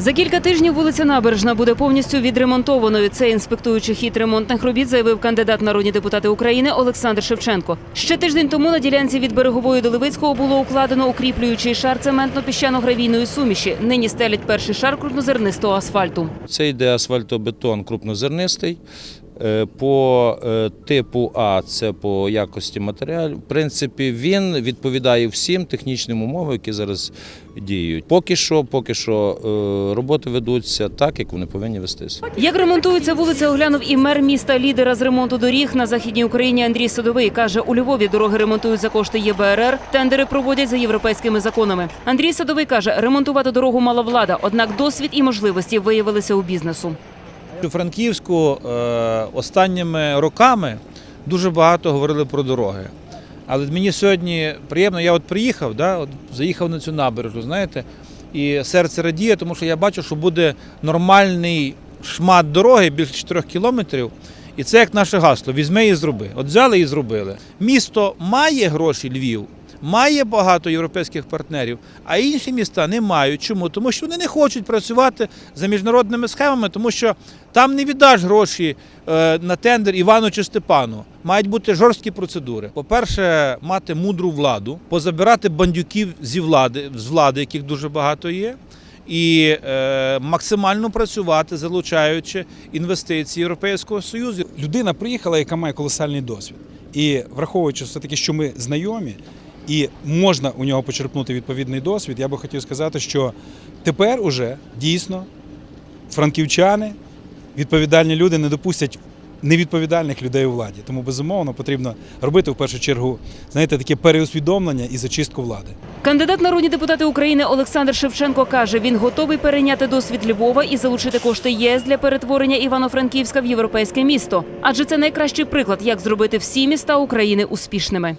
За кілька тижнів вулиця Набережна буде повністю відремонтованою. Це інспектуючи хід ремонтних робіт, заявив кандидат народні депутати України Олександр Шевченко. Ще тиждень тому на ділянці від берегової до Левицького було укладено укріплюючий шар цементно-піщано-гравійної суміші. Нині стелять перший шар крупнозернистого асфальту. Це йде асфальтобетон крупнозернистий. Е, По е, типу А це по якості матеріалів. В принципі, він відповідає всім технічним умовам, які зараз діють. Поки що, поки що е, роботи ведуться так, як вони повинні вестися. Як ремонтується вулиця, оглянув і мер міста лідера з ремонту доріг на західній Україні Андрій Садовий. каже, у Львові дороги ремонтують за кошти ЄБРР, тендери проводять за європейськими законами. Андрій Садовий каже, ремонтувати дорогу мала влада, однак досвід і можливості виявилися у бізнесу. У Франківську е, останніми роками дуже багато говорили про дороги. Але мені сьогодні приємно, я от приїхав, да, от заїхав на цю набережну, знаєте, і серце радіє, тому що я бачу, що буде нормальний шмат дороги більше 4 кілометрів. І це як наше гасло: візьми і зроби. От взяли і зробили. Місто має гроші Львів, має багато європейських партнерів, а інші міста не мають. Чому? Тому що вони не хочуть працювати за міжнародними схемами, тому що там не віддаш гроші е, на тендер Івану чи Степану. Мають бути жорсткі процедури. По-перше, мати мудру владу, позабирати бандюків зі влади, з влади, яких дуже багато є. І е, максимально працювати, залучаючи інвестиції Європейського Союзу. людина приїхала, яка має колосальний досвід. І враховуючи все таки, що ми знайомі, і можна у нього почерпнути відповідний досвід, я би хотів сказати, що тепер уже дійсно франківчани, відповідальні люди не допустять невідповідальних людей у владі. Тому безумовно потрібно робити в першу чергу, знаєте, таке переусвідомлення і зачистку влади. Кандидат народні депутати України Олександр Шевченко каже, він готовий перейняти досвід Львова і залучити кошти ЄС для перетворення Івано-Франківська в європейське місто. Адже це найкращий приклад, як зробити всі міста України успішними.